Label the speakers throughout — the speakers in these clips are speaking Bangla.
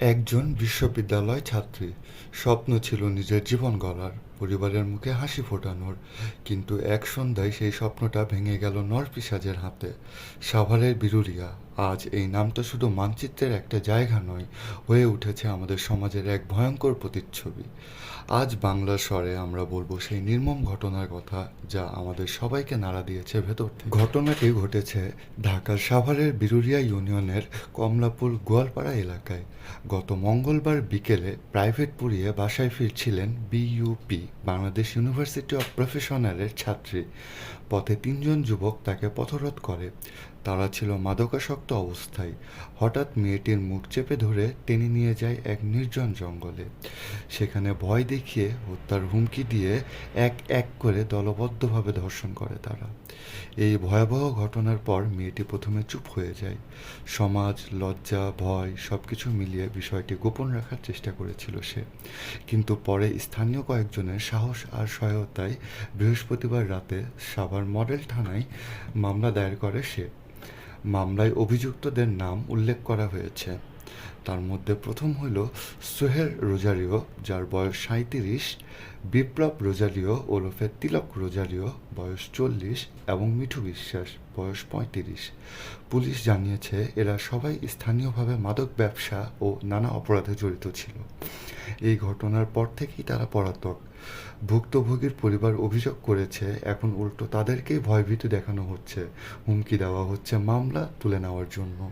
Speaker 1: একজন বিশ্ববিদ্যালয় ছাত্রী। স্বপ্ন ছিল নিজের জীবন গড়ার। পরিবারের মুখে হাসি ফোটানোর। কিন্তু এক সন্ধ্যায় সেই স্বপ্নটা ভেঙে গেল নরপিসাজের হাতে। সাভারের বিরুলিয়া, আজ এই নামটা শুধু মানচিত্রের একটা জায়গা নয়, হয়ে উঠেছে আমাদের সমাজের এক ভয়ঙ্কর প্রতিচ্ছবি। আজ বাংলার স্বরে আমরা বলব সেই নির্মম ঘটনার কথা যা আমাদের সবাইকে নাড়া দিয়েছে ভেতর ঘটনাটি ঘটেছে ঢাকার সাভারের বিরুলিয়া ইউনিয়নের কমলাপুর গোয়ালপাড়া এলাকায়। গত মঙ্গলবার বিকেলে প্রাইভেট পড়িয়ে বাসায় ফিরছিলেন বিইউপি। বাংলাদেশ ইউনিভার্সিটি অফ প্রফেশনালের ছাত্রী। পথে তিনজন যুবক তাকে পথরোধ করে। তারা ছিল মাদকাসক্ত অবস্থায়। হঠাৎ মেয়েটির মুখ চেপে ধরে টেনে নিয়ে যায় এক নির্জন জঙ্গলে। সেখানে ভয় দেখিয়ে হত্যার হুমকি দিয়ে এক এক করে দলবদ্ধভাবে ধর্ষণ করে তারা। এই ভয়াবহ ঘটনার পর মেয়েটি প্রথমে চুপ হয়ে যায়। সমাজ, লজ্জা, ভয় সব কিছু মিলিয়ে বিষয়টি গোপন রাখার চেষ্টা করেছিল সে। কিন্তু পরে স্থানীয় কয়েকজনের সাহস আর সহায়তায় বৃহস্পতিবার রাতে সাভার মডেল থানায় মামলা দায়ের করে সে। মামলায় অভিযুক্তদের নাম উল্লেখ করা হয়েছে। তার মধ্যে প্রথম হইল সোহেল রোজারিও, যার বয়স সাঁইত্রিশ, বিপ্লব রোজারিও, ওরফে তিলক রোজারিও, বয়স চল্লিশ এবং মিঠু বিশ্বাস, বয়স পঁয়ত্রিশ। পুলিশ জানিয়েছে, এরা সবাই স্থানীয়ভাবে মাদক ব্যবসা ও নানা অপরাধে জড়িত ছিল। এই ঘটনার পর থেকেই তারা পলাতক। ভুক্তভোগীর পরিবার অভিযোগ করেছে, এখন উল্টো তাদেরকেই ভয়ভীতি দেখানো হচ্ছে। হুমকি দেওয়া হচ্ছে মামলা তুলে নেওয়ার জন্য।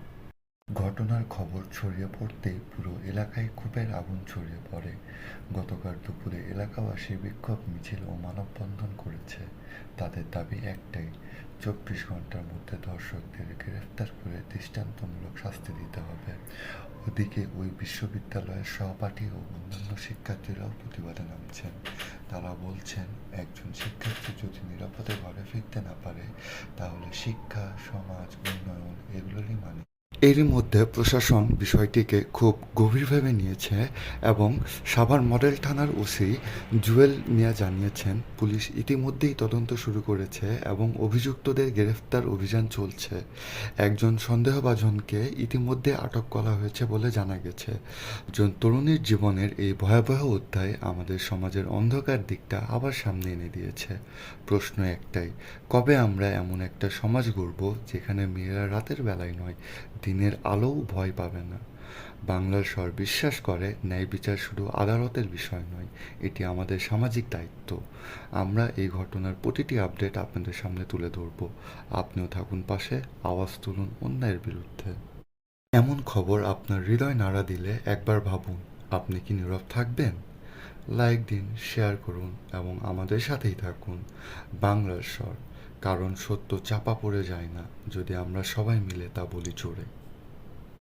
Speaker 1: ঘটনার খবর ছড়িয়ে পড়তেই পুরো এলাকায় ক্ষোভের আগুন ছড়িয়ে পড়ে। গতকাল দুপুরে এলাকাবাসী বিক্ষোভ মিছিল ও মানববন্ধন করেছে। তাদের দাবি একটাই, চব্বিশ ঘণ্টার মধ্যে দর্শকদের গ্রেফতার করে দৃষ্টান্তমূলক শাস্তি দিতে হবে। ওদিকে ওই বিশ্ববিদ্যালয়ের সহপাঠী ও অন্যান্য শিক্ষার্থীরাও প্রতিবাদে নামছেন। তারা বলছেন, একজন শিক্ষার্থী যদি নিরাপদে ঘরে ফিরতে না পারে, তাহলে শিক্ষা, সমাজ, উন্নয়ন এগুলোরই মানে এরই মধ্যে প্রশাসন বিষয়টিকে খুব গভীরভাবে নিয়েছে এবং সাভার মডেল থানার ওসি জুয়েল মিয়া জানিয়েছেন, পুলিশ ইতিমধ্যেই তদন্ত শুরু করেছে এবং অভিযুক্তদের গ্রেফতার অভিযান চলছে। একজন সন্দেহভাজনকে ইতিমধ্যে আটক করা হয়েছে বলে জানা গেছে। একজন তরুণীর জীবনের এই ভয়াবহ অধ্যায় আমাদের সমাজের অন্ধকার দিকটা আবার সামনে এনে দিয়েছে। প্রশ্ন একটাই, কবে আমরা এমন একটা সমাজ গড়ব যেখানে মেয়েরা রাতের বেলায় নয় দিনের আলোও ভয় পাবে না। বাংলার স্বর বিশ্বাস করে ন্যায় বিচার শুধু আদালতের বিষয় নয়, এটি আমাদের সামাজিক দায়িত্ব। আমরা এই ঘটনার প্রতিটি আপডেট আপনাদের সামনে তুলে ধরব। আপনিও থাকুন পাশে, আওয়াজ তুলুন অন্যায়ের বিরুদ্ধে। এমন খবর আপনার হৃদয় নাড়া দিলে একবার ভাবুন, আপনি কি নীরব থাকবেন? লাইক দিন, শেয়ার করুন এবং আমাদের সাথেই থাকুন। বাংলার স্বর, কারণ সত্য চাপা পড়ে যায় না, যদি আমরা সবাই মিলে তা বলি জোরে।